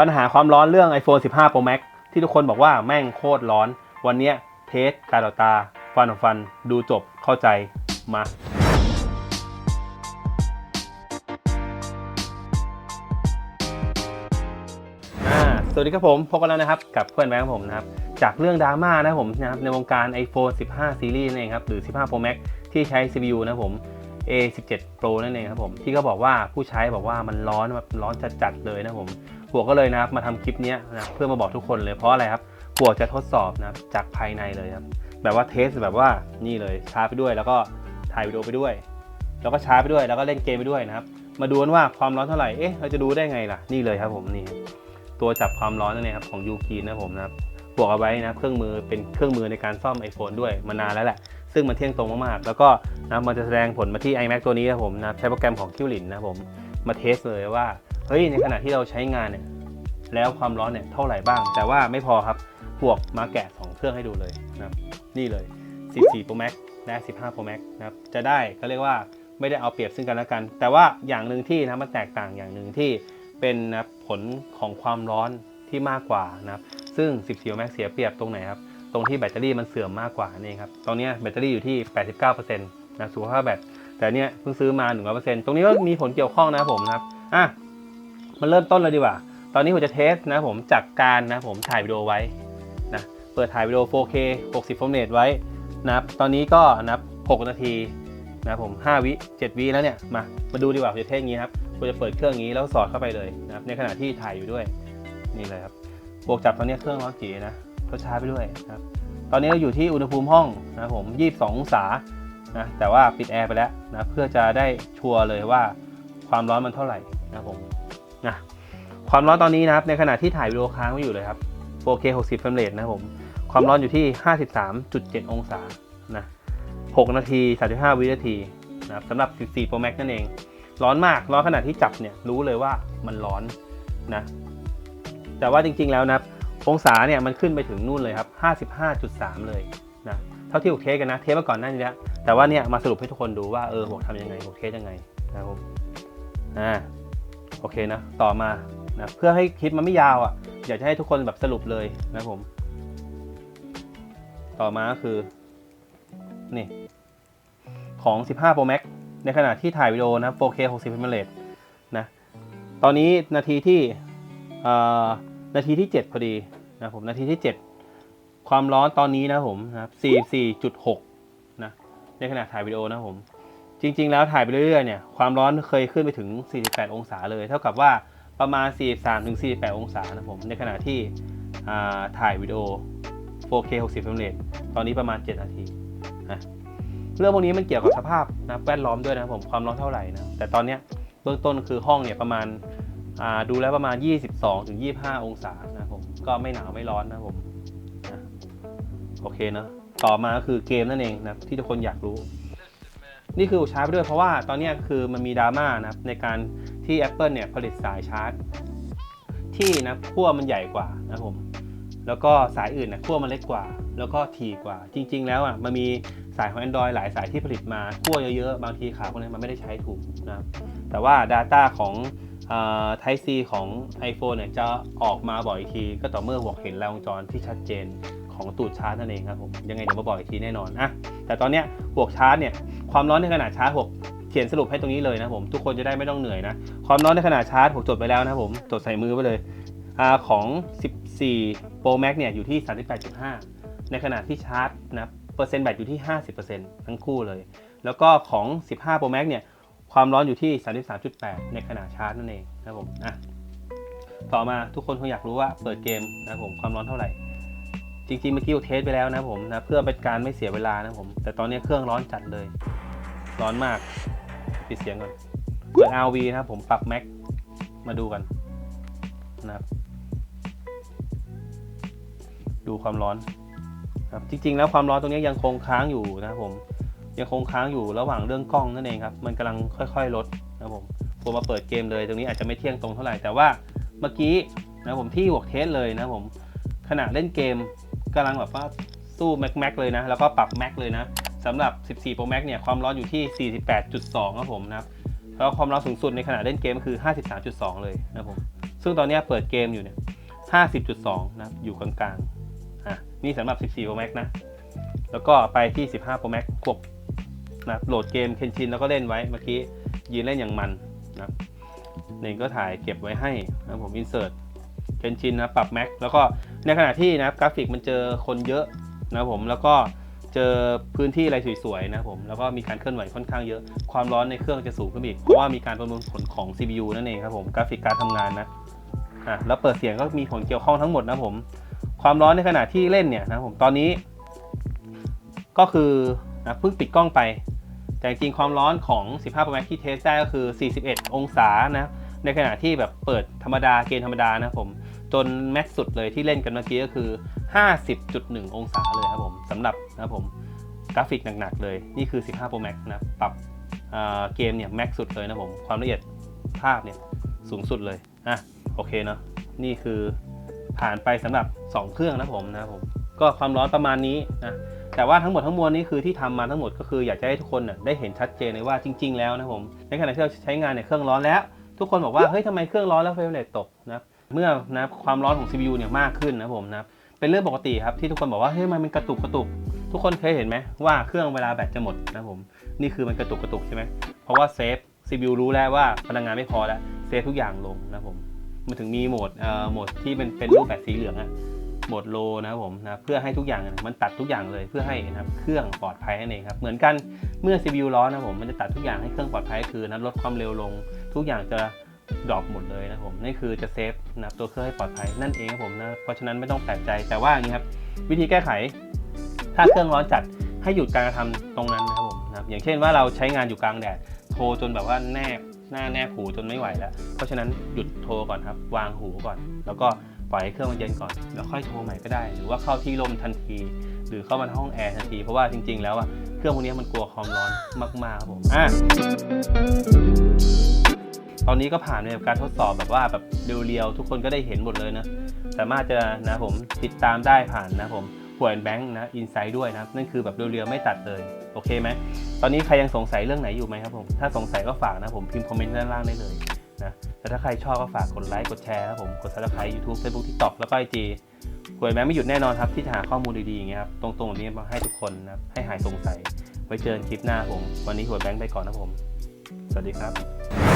ปัญหาความร้อนเรื่อง iPhone 15 Pro Max ที่ทุกคนบอกว่าแม่งโคตรร้อน วันนี้เทสตาต่อตา ฟันต่อฟัน ดูจบเข้าใจมาอ่าสวัสดีครับผม พบกันแล้วนะครับ กับเพื่อนแบงค์ผมนะครับ จากเรื่องดราม่านะผมนะครับในวงการ iPhone 15 Series นั่นเองครับ หรือ 15 Pro Max ที่ใช้ CPU นะผม A17 Pro นั่นเองครับผมที่เขาบอกว่าผู้ใช้บอกว่ามันร้อนแบบร้อนจัดๆเลยนะผมหัวก็เลยนะครับมาทำคลิปนี้นะเพื่อมาบอกทุกคนเลยเพราะอะไรครับหัวจะทดสอบนะจากภายในเลยครับแบบว่าเทสแบบว่านี่เลยชาร์จไปด้วย แล้วก็ถ่ายวิดีโอไปด้วย แล้วก็ชาร์จไปด้วยแล้วก็เล่นเกมไปด้วยนะครับมาดูกันว่าความร้อนเท่าไหร่เอ๊ะเราจะดูได้ไงล่ะนี่เลยครับผมนี่ตัวจับความร้อนนั่นเองครับของยูคีนนะผมนะครับ บวกเอาไว้นะเครื่องมือเป็นเครื่องมือในการซ่อม iPhone ด้วยมานานแล้วแหละ ซึ่งมันเที่ยงตรงมากๆ แล้วก็นะมันจะแสดงผลมาที่ iMac ตัวนี้นะครับผมนะใช้โปรแกรมของคิวลินนะผมมาเทสเลยว่าเฮ้ยในขณะที่เราใช้งานเนี่ยแล้วความร้อนเนี่ยเท่าไหร่บ้าง แต่ว่าไม่พอครับบวกมาแกะ2เครื่องให้ดูเลยนะครับนี่เลย 14 Pro Max และ 15 Pro Max นะครับจะได้เขาเรียกว่าไม่ได้เอาเปรียบซึ่งกันและกัน แต่ว่าอย่างหนึ่งที่นะมันแตกต่างอย่างหนึ่งที่เป็นนะผลของความร้อน ที่มากกว่านะครับซึ่ง14 Pro Max เสียเปรียบตรงไหนครับตรงที่แบตเตอรี่มันเสื่อมมากกว่านี่ครับตอนนี้แบตเตอรี่อยู่ที่ 89%นะสุขภาพแบตแต่เนี้ยเพิ่งซื้อมา 100%ตรงนี้ก็มีผลเกี่ยวข้องนะครับผมนะครับอะมันเริ่มต้นเลยดีกว่า ตอนนี้ผมจะเทสนะผมจากการนะผมถ่ายวิดีโอไว้นะเปิดถ่ายวิดีโอ 4K 60เฟรมเรทไว้นะครับตอนนี้ก็นับ 6 นาทีนะผม 5 วิ 7 วิแล้วเนี่ยมามาดูดีกว่าผมจะเทสอย่างนี้ครับผมจะเปิดเครื่องอย่างนี้แล้วสอดเข้าไปเลยนะครับในขณะที่ถ่ายอยู่ด้วย นี่เลยครับบวกจับตอนนี้เครื่องร้อนจีนะก็ชาไปด้วยนะครับ ตอนนี้เราอยู่ที่อุณหภูมิห้องนะผม 22 องศานะแต่ว่าปิดแอร์ไปแล้วนะเพื่อจะได้ชัวร์เลยว่าความร้อนมันเท่าไหร่นะผมนะความร้อนตอนนี้นะครับในขณะที่ถ่ายวิดีโอค้างไว้อยู่เลยครับ 4K 60เฟรมเรทนะผมความร้อนอยู่ที่ 53.7 องศานะ6นาที 35 วินาทีนะครับสำหรับ 14 Pro Max นั่นเอง ร้อนมาก ร้อนขนาดที่จับเนี่ยรู้เลยว่ามันร้อนนะ แต่ว่าจริงๆแล้วนะองศาเนี่ยมันขึ้นไปถึงนู่นเลยครับ 55.3 เลยนะเท่าที่ผมเทสกันนะ เทสมาก่อนหน้านี้แล้วแต่ว่าเนี่ยมาสรุปให้ทุกคนดูว่าเออผมทำยังไงผมเทสยังไงนะครับอ่าโอเคนะต่อมานะเพื่อให้คลิปมันไม่ยาวอะอยากจะให้ทุกคนแบบสรุปเลยนะครับผม ต่อมาก็คือนี่ของ 15 Pro Max ในขณะที่ถ่ายวิดีโอนะ 4K 60เฟรมเรทนะตอนนี้นาทีที่เอ่อ นาทีที่ 7 พอดีนะผมนาทีที่ 7 ความร้อนตอนนี้นะผมนะครับ44.6 นะในขณะถ่ายวิดีโอนะผม จริง ๆ แล้วถ่ายไปเรื่อยๆเนี่ยความร้อนเคยขึ้นไปถึง 48 องศาเลย เท่ากับว่าประมาณ 43-48 องศานะผม ในขณะที่อ่าถ่ายวิดีโอ 4K 60 เฟรมเรทตอนนี้ประมาณ 7 นาทีนะเรื่องพวกนี้มันเกี่ยวกับสภาพนะแวดล้อมด้วยนะผมความร้อนเท่าไหร่นะแต่ตอนเนี้ยเบื้องต้นคือห้องเนี่ยประมาณ ดูแล้วประมาณ 22-25 องศานะผม ก็ไม่หนาวไม่ร้อนนะผมนะโอเคเนอะต่อมาก็คือเกมนั่นเองนะที่ทุกคนอยากรู้ นี่คือชาร์จไปด้วยเพราะว่าตอนนี้คือมันมีดราม่านะในการที่ Apple เนี่ยผลิตสายชาร์จ ที่นะขั้วมันใหญ่กว่านะผมแล้วก็สายอื่นนะขั้วมันเล็กกว่า แล้วก็ถี่กว่า จริง ๆ แล้วอะมันมีสายของ Android หลายสายที่ผลิตมาขั้วเยอะๆ บางทีขาพวกนี้มันไม่ได้ใช้ถูกนะแต่ว่า Data ของ Type C ของ iPhone เนี่ยจะออกมาบ่อยที ก็ต่อเมื่อบอกเห็นแรงวงจรที่ชัดเจนของตูดชาร์จนั่นเองครับผมยังไงเดี๋ยวมาบอกอีกทีแน่นอนอะแต่ตอนเนี้ยพวชาร์จเนี่ยความร้อนในขณะชาร์จผมเขียนสรุปให้ตรงนี้เลยนะผมทุกคนจะได้ไม่ต้องเหนื่อยนะความร้อนในขณะชาร์จผมจดไปแล้วนะผมจดใส่มือไปเลยอของ 14 Pro Max เนี่ยอยู่ที่ 38.5 ในขณะที่ชาร์จนะเปอร์เซ็นต์แบตอยู่ที่ 50%ทั้งคู่เลย แล้วก็ของ 15 Pro Max เนี่ย ความร้อนอยู่ที่ 33.8 ในขณะชาร์จนั่นเองนะครับผมอะต่อมาทุกคนคงอยากรู้ว่าเปิดเกมนะครับผมความร้อนเท่าไหร่ จริงๆเมื่อกี้เทสไปแล้วนะผมนะเพื่อเป็นการไม่เสียเวลานะผม แต่ตอนนี้เครื่องร้อนจัดเลย ร้อนมาก ปิดเสียงก่อนเปิด RV นะครับผมปรับ Max มาดูกันนะครับดูความร้อนครับจริงๆ แล้วความร้อนตรงนี้ยังคงค้างอยู่นะครับผม ยังคงค้างอยู่ระหว่างเรื่องกล้องนั่นเองครับ มันกำลังค่อยๆลดนะผมผมมาเปิดเกมเลย ตรงนี้อาจจะไม่เที่ยงตรงเท่าไหร่แต่ว่าเมื่อกี้นะผมที่หัวเทสเลยนะผมขณะเล่นเกมกำลังแบบว่าสู้ Mac Mac เลยนะ แล้วก็ปรับ Mac เลยนะสำหรับ 14 Pro Max เนี่ยความร้อนอยู่ที่ 48.2 ครับผมนะครับแล้วความร้อนสูงสุดในขณะเล่นเกมคือ 53.2 เลยนะครับผมซึ่งตอนนี้เปิดเกมอยู่เนี่ย 50.2 นะอยู่กลางๆอะนี่สำหรับ 14 Pro Max นะ แล้วก็ไปที่ 15 Pro Max กด นะโหลดเกมเคนชินแล้วก็เล่นไว้เมื่อกี้ยืนเล่นอย่างมันนะเน่งก็ถ่ายเก็บไว้ให้นะครับผม insert เคนชินนะปรับ Max แล้วก็ในขณะที่นะกราฟิกมันเจอคนเยอะนะผมแล้วก็เจอพื้นที่อะไรสวยๆนะผมแล้วก็มีการเคลื่อนไหวค่อนข้างเยอะความร้อนในเครื่องจะสูงขึ้นอีกเพราะว่ามีการประมวลผลของ CPU นั่นเองครับผมกราฟิกการทำงานนะอะแล้วเปิดเสียงก็มีผลเกี่ยวข้องทั้งหมดนะผมความร้อนในขณะที่เล่นเนี่ยนะผมตอนนี้ ก็คือนะเพิ่งปิดกล้องไป แต่จริงความร้อนของ 15 Pro Max ที่เทสได้ก็คือ 41 องศานะในขณะที่แบบเปิดธรรมดาเกณฑ์ธรรมดานะผมจนแม็กสุดเลยที่เล่นกันเมื่อกี้ก็คือ 50.1 องศาเลยครับผมสำหรับนะผมกราฟิกหนักๆเลย นี่คือ 15 Pro Max นะปรับเออเกมเนี่ยแม็กสุดเลยนะผมความละเอียดภาพเนี่ยสูงสุดเลยอะโอเคเนาะนี่คือผ่านไปสำหรับ 2 เครื่องนะผมนะผมก็ความร้อนประมาณนี้นะ แต่ว่าทั้งหมดทั้งมวลนี้คือที่ทำมาทั้งหมดก็คืออยากจะให้ทุกคนน่ะได้เห็นชัดเจนเลยว่าจริง ๆ แล้วนะผมในขณะที่เราใช้งานเนี่ยเครื่องร้อนแล้ว ทุกคนบอกว่าเฮ้ยทำไมเครื่องร้อนแล้วเฟรมเรทตกนะเมื่อนะความร้อนของ CPU เนี่ยมากขึ้นนะผมนะเป็นเรื่องปกติครับที่ทุกคนบอกว่าเฮ้ยมันมันกระตุกกระตุก ทุกคนเคยเห็นไหมว่าเครื่องเวลาแบตจะหมดนะผมนี่คือมันกระตุกกระตุกใช่ไหมเพราะว่าเซฟ CPU รู้แล้วว่าพลังงานไม่พอแล้วเซฟทุกอย่างลงนะผมมันถึงมีโหมดเอ่อโหมดที่เป็นเป็นรูปแบบสีเหลืองอะ โหมดโลนะครับผมนะเพื่อให้ทุกอย่างมันตัดทุกอย่างเลยเพื่อให้นะครับเครื่องปลอดภัยนั่นเองครับเหมือนกันเมื่อ CPU ร้อนนะครับผมมันจะตัดทุกอย่างให้เครื่องปลอดภัยคือนะลดความเร็วลง ทุกอย่างจะดรอปหมดเลยนะครับผมนี่คือจะเซฟนับตัวเครื่องให้ปลอดภัยนั่นเองครับผมนะเพราะฉะนั้นไม่ต้องแปลกใจแต่ว่าอย่างนี้ครับวิธีแก้ไข ถ้าเครื่องร้อนจัดให้หยุดการกระทำตรงนั้นนะครับผมนะอย่างเช่นว่าเราใช้งานอยู่กลางแดดโทรจนแบบว่าแนบหน้าแนบหูจนไม่ไหวแล้ว เพราะฉะนั้นหยุดโทรก่อนครับ วางหูก่อน แล้วก็ ปล่อยให้เครื่องมันเย็นก่อนแล้วค่อยโทรใหม่ก็ได้ หรือว่าเข้าที่ลมทันที หรือเข้ามาในห้องแอร์ทันที เพราะว่าจริง ๆ แล้วอะเครื่องพวกนี้มันกลัวความร้อนมากๆครับผมอะตอนนี้ก็ผ่านไปกับการทดสอบแบบว่าแบบเรียวๆทุกคนก็ได้เห็นหมดเลยนะสามารถจะนะผมติดตามได้ผ่านนะผมหัวแบงค์นะอินไซด์ด้วยนะนั่นคือแบบเรียวๆไม่ตัดเลยโอเคไหมตอนนี้ใครยังสงสัยเรื่องไหนอยู่ไหมครับผมถ้าสงสัยก็ฝากนะผมพิมพ์คอมเมนต์ด้านล่างได้เลย นะแต่ถ้าใครชอบก็ฝากกดไลค์กดแชร์ครับผมกดซับสไครต์ยูทูบเฟซบุ๊กทิกต็อกแล้วก็ไอจีหวยแม้ไม่หยุดแน่นอนครับ ที่จะหาข้อมูลดีๆอย่างเงี้ยครับตรงๆนี้มาให้ทุกคนนะครับให้หายสงสัย ไว้เจอกันคลิปหน้าผม วันนี้หวยแบงค์ไปก่อนนะผม สวัสดีครับ